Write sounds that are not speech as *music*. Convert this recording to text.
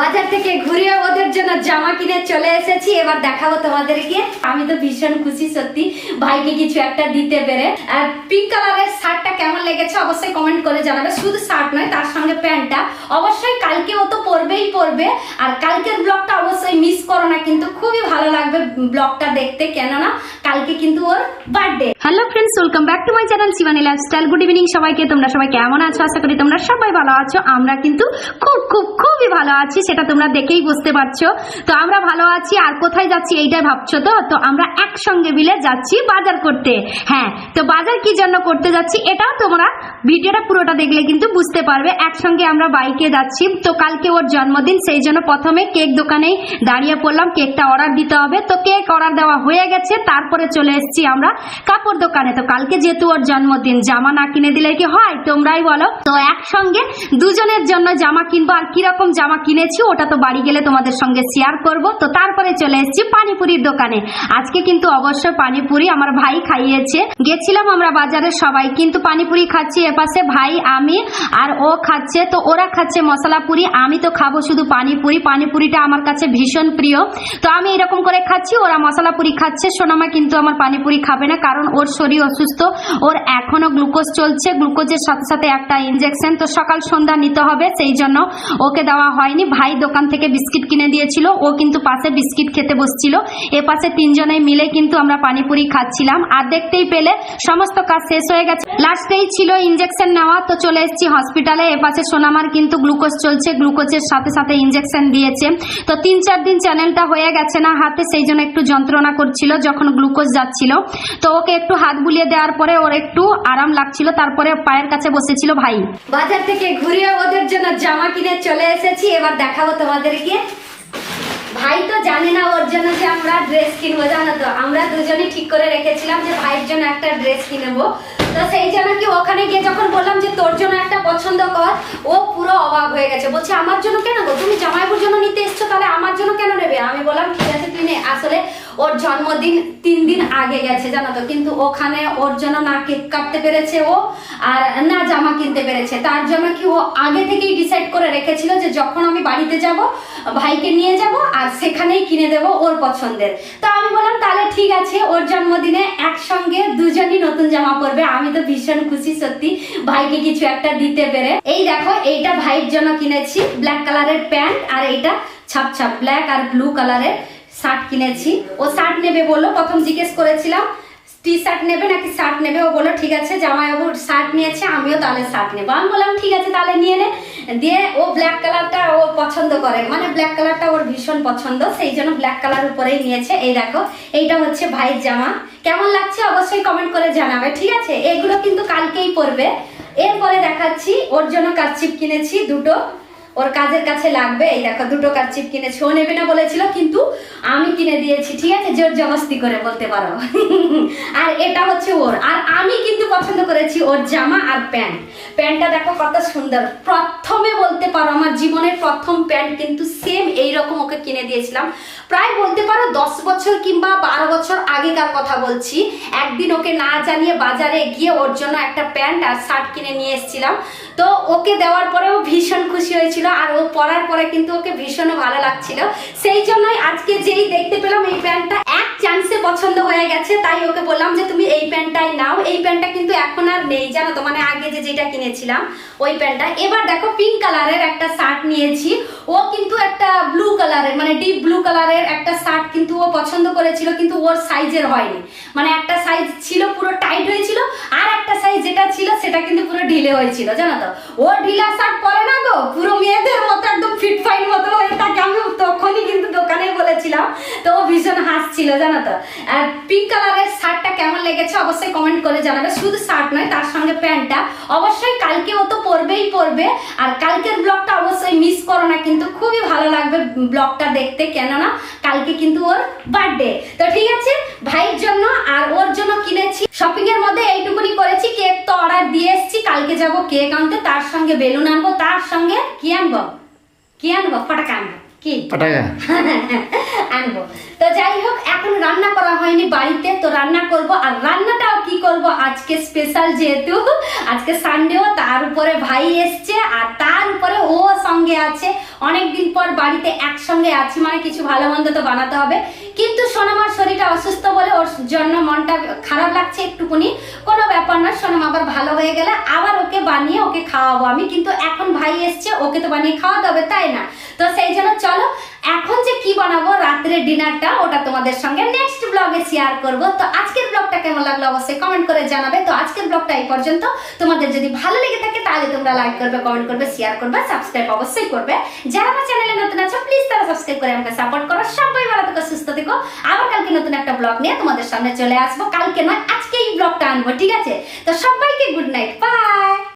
বাজার থেকে ঘুরে ওদের জন্য জামা কিনে চলে এসেছি। এবার দেখাবো তোমাদেরকে। আমি তো ভীষণ খুশি, সত্যি। ভাইকে কিছু একটা দিতে পেরে। আর পিঙ্ক কালারের শার্টটা কেমন লেগেছে অবশ্যই কমেন্ট করে জানাবে। শুধু শার্ট নয়, তার সঙ্গে প্যান্টটা। অবশ্যই কালকে ও তো পরবেই পরবে। আর কালকের ব্লগটা অবশ্যই মিস করো না, কিন্তু খুবই ভালো লাগবে ব্লগটা দেখতে। কেননা, কালকে কিন্তু ওর birthday hello friends welcome back to my channel Shivani lifestyle good evening সবাইকে, তোমরা সবাই কেমন আছো? আশা করি তোমরা সবাই ভালো আছো। আমরা কিন্তু খুব খুব, খুবই ভালো আছি, সেটা তোমরা দেখেই বুঝতে পারছ। তো আমরা ভালো আছি, আর কোথায় যাচ্ছি এইটাই ভাবছ তো? তো আমরা একসঙ্গে মিলে যাচ্ছি বাজার করতে। হ্যাঁ তো বাজার কি জন্য করতে যাচ্ছি, এটাও তোমরা ভিডিওটা পুরোটা দেখলে কিন্তু বুঝতে পারবে। একসঙ্গে আমরা বাইকে যাচ্ছি, তো কালকে ওর জন্মদিন, সেই জন্য প্রথমে কেক দোকানেই দাঁড়িয়ে পড়লাম। কেকটা অর্ডার দিতে হবে। তো কেক অর্ডার দেওয়া হয়ে গেছে, তারপরে চলে এসেছি আমরা কাপড় দোকানে তো কালকে যেহেতু ওর জন্মদিন, জামা না কিনে দিলে কি হয়? তোমরাই বলো। তো একসঙ্গে দুজনের জন্য জামা কিনবো। আর কীরকম জামা কিনেছি ওটা তো বাড়ি গেলে তোমাদের সঙ্গে শেয়ার করব। তো তারপরে চলে এসেছি পানিপুরির দোকানে। আজকে কিন্তু অবশ্যই পানিপুরি আমার ভাই খাইয়েছে। গেছিলাম আমরা বাজারে সবাই, কিন্তু পানিপুরি খাচ্ছি এপাশে ভাই, আমি আর ও খাচ্ছে। তো ওরা খাচ্ছে মশলা পুরি, আমি তো খাব শুধু পানিপুরি। পানিপুরিটা আমার কাছে ভীষণ প্রিয়। তো আমি এরকম করে খাচ্ছি, ওরা মশলা পুরি খাচ্ছে। সোনামা কিন্তু আমার পানিপুরি খাবে না, কারণ ওর শরীর অসুস্থ, ওর এখনও গ্লুকোজ চলছে, গ্লুকোজের সাথে সাথে একটা ইনজেকশন তো সকাল সন্ধ্যা নিতে হবে, সেই জন্য ওকে দেওয়া হয়নি। ভাই দোকান থেকে বিস্কিট কিনে দিয়েছিল, ও কিন্তু পাশে বিস্কিট খেতে বসছিল। এ পাশে তিনজনে মিলে কিন্তু আমরা পানিপুরি খাচ্ছিলাম। আর দেখতেই পেলে সমস্ত কাজ শেষ হয়ে গেছে। লাস্টেই ছিল ইনজেকশন নেওয়া, তো চলে এসেছি হসপিটালে এ পাশে সোনামার কিন্তু গ্লুকোজ চলছে, গ্লুকোজের সাথে সাথে ইনজেকশন দিয়েছে। তো তিন চার দিন চ্যানেলটা হয়ে গেছে না হাতে, সেই জন্য একটু যন্ত্রণা করছিল যখন গ্লুকোজ যাচ্ছিল। তো ওকে হাত বুলিয়ে দেওয়ার পরে ওর একটু আরাম লাগছিল, তারপরে পায়ের কাছে বসেছিল ভাই। বাজার থেকে ঘুরে ওদের জন্য জামা কিনে চলে এসেছি, এবার দেখাবো তোমাদেরকে। ভাই তো জানে না ওর জন্য যে আমরা ড্রেস কিনবো, জানো তো? আমরা দুজনেই ঠিক করে রেখেছিলাম যে ভাইয়ের জন্য একটা ড্রেস কিনবো। তো সেই জন্য কি ওখানে গিয়ে যখন বললাম যে তোর জন্য একটা পছন্দ কর, ও পুরো অবাক হয়ে গেছে। বলছে, আমার জন্য কেন গো? তুমি জামাইপুর জন্য নিতে এসছো, তাহলে আমার জন্য কেন নেবে? আমি বললাম, ঠিক আছে নে আসলে ওর জন্মদিন তিন দিন আগে গেছে, জানো তো? কিন্তু ওখানে ওর জন্য না কেক কাটতে পেরেছে ও, আর না জামা কিনতে পেরেছে। তার জন্য কি ও আগে থেকেই ডিসাইড করে রেখেছিল যে যখন আমি বাড়িতে যাব, ভাইকে নিয়ে যাব, আর সেখানেই কিনে দেব ওর পছন্দের। তো আমি বললাম, তাহলে ঠিক আছে, ওর জন্মদিনে একসঙ্গে দুজনই নতুন জামা পরবে। আমি তো ভীষণ খুশি, সত্যি। ভাইকে কিছু একটা দিতে পেরে। এই দেখো, এইটা ভাইয়ের জন্য কিনেছি ব্ল্যাক কালারের প্যান্ট, আর এইটা ছাপ ছাপ ব্ল্যাক আর ব্লু কালারের শার্ট কিনেছি। ও শার্ট নেবে বলল, প্রথম জিজ্ঞেস করেছিলাম, টি শার্ট নেবে নাকি শার্ট নেবে? ও বলল, ঠিক আছে, জামাইবাবু শার্ট নিয়েছে, আমিও তাহলে শার্ট নেব। আমি বললাম, ঠিক আছে, তাহলে নিয়ে নে। দিয়ে ও ব্ল্যাক কালারটা ও পছন্দ করে মানে ব্ল্যাক কালারটা ওর ভীষণ পছন্দ, সেই জন্য ব্ল্যাক কালার উপরেই নিয়েছে। এই দেখো, এইটা হচ্ছে ভাইয়ের জামা। কেমন লাগছে অবশ্যই কমেন্ট করে জানাবে, ঠিক আছে? এগুলো কিন্তু কালকেই পরবে। এরপরে দেখাচ্ছি, ওর জন্য কারচিপ কিনেছি, দুটো। ওর কাজের কাছে লাগবে। এই দেখো, দুটো কারচিপ কিনেছি। ও নেবে না বলেছিল, কিন্তু আমি কিনে দিয়েছি, ঠিক আছে? জোর জবস্তি করে বলতে পারো। *laughs* আর এটা হচ্ছে ওর। আর আমি কিন্তু পছন্দ করেছি ওর জামা আর প্যান্ট। প্যান্টটা দেখো কত সুন্দর। প্রথমে বলতে পারো, আমার জীবনের প্রথম প্যান্ট কিন্তু সেম এই রকম ওকে কিনে দিয়েছিলাম। প্রায় বলতে পারো দশ বছর কিংবা বারো বছর আগেকার কথা বলছি। একদিন ওকে না জানিয়ে বাজারে গিয়ে ওর জন্য একটা প্যান্ট আর শার্ট কিনে নিয়ে এসেছিলাম। তো ওকে দেওয়ার পরেও ভীষণ খুশি হয়েছিল। আর ও পরার পরে কিন্তু ওকে ভীষণ ভালো লাগছিল। সেই জন্যই আজকে যেই দেখতে পেলাম এই প্যান্টটা চান্সে পছন্দ হয়ে গেছে, তাই ওকে বললাম যে তুমি এই প্যান্টটাই নাও। এই প্যান্টটা কিন্তু এখন আর নেই, জানো তো মানে আগে যে যেটা কিনেছিলাম, ওই প্যান্টটা। এবার দেখো পিঙ্ক কালারের একটা শার্ট নিয়েছি। ও কিন্তু একটা ব্লু কালারের মানে ডিপ ব্লু কালারের একটা শার্ট কিন্তু ও পছন্দ করেছিল, কিন্তু ওর সাইজের হয়নি। মানে একটা সাইজ ছিল, পুরো টাইট হয়েছিল, আর একটা সাইজ যেটা ছিল, সেটা কিন্তু পুরো ঢিলে হয়েছিল, জানো তো। ও ঢিলা শার্ট পরে না গো, পুরো মেয়েদের মতো, একদম ফিট ফাইন মতো হয়ে থাকে, আমি তখনই কিন্তু দোকানে বলেছিলাম তো ও হাসছিল জানো তো? আর পিঙ্ক কালারের শার্টটা কেমন লেগেছে অবশ্যই কমেন্ট করে জানাবে। শুধু শার্ট নয় তার সঙ্গে প্যান্টটা। অবশ্যই কালকে ও তো পরবেই পরবে। আর কালকের ব্লগটা অবশ্যই মিস করো না কিন্তু খুবই ভালো লাগবে ব্লগটা দেখতে। কেননা কালকে কিন্তু ওর বার্থডে তো ঠিক আছে ভাইয়ের জন্য আর ওর জন্য কিনেছি। শপিং এর মধ্যে এইটুকুনি করেছি কেক তো অর্ডার দিয়ে এসেছি। কালকে যাব কেক আনতে তার সঙ্গে বেলুন আনব তার সঙ্গে কি আনব? কি আনব? ফটাকা আনব। কি? পটাকা *laughs* আনব। রান্না করা হয়নি বাড়িতে, তো রান্না করব। আর রান্নাটাও কি করব? আজকে স্পেশাল যেহেতু, আজকে সানডেও তার উপরে ভাই এসছে, আর তার উপরে ও সঙ্গে আছে। অনেকদিন পর বাড়িতে একসঙ্গে আছি মানে কিছু ভালো মন্দ তো বানাতে হবে। কিন্তু সোনামার শরীরটা অসুস্থ বলে ওর জন্য মনটা খারাপ লাগছে একটুকুনি। কোনো ব্যাপার না, সোনাম আবার ভালো হয়ে গেলে আবার ওকে বানিয়ে ওকে খাওয়াবো। আমি কিন্তু এখন ভাই এসছে, ওকে তো বানিয়ে খাওয়াতে হবে, তাই না? তো সেই জন্য চলো, এখন যে কি বানাবো রাত্রে ডিনারটা, ওটা তোমাদের সঙ্গে নেক্সট ব্লগে শেয়ার করব। তো আজকের ব্লগটা কেমন লাগল অবশ্যই কমেন্ট করে জানাবে। তো আজকের ব্লগটা এই পর্যন্ত। তোমাদের যদি ভালো লেগে থাকে, তাহলে তোমরা লাইক করবে কমেন্ট করবে শেয়ার করবে সাবস্ক্রাইব অবশ্যই করবে। যারা আমার চ্যানেলে নতুন আছো প্লিজ সাবস্ক্রাইব করে আমাকে সাপোর্ট করো। সবাই ভালো থেকো, সুস্থ থেকো। আবার কালকে নতুন একটা ব্লগ নিয়ে তোমাদের সামনে চলে আসব। কালকে নয়, আজকে এই ব্লগটা আনব, ঠিক আছে? তো সবাইকে গুড নাইট বাই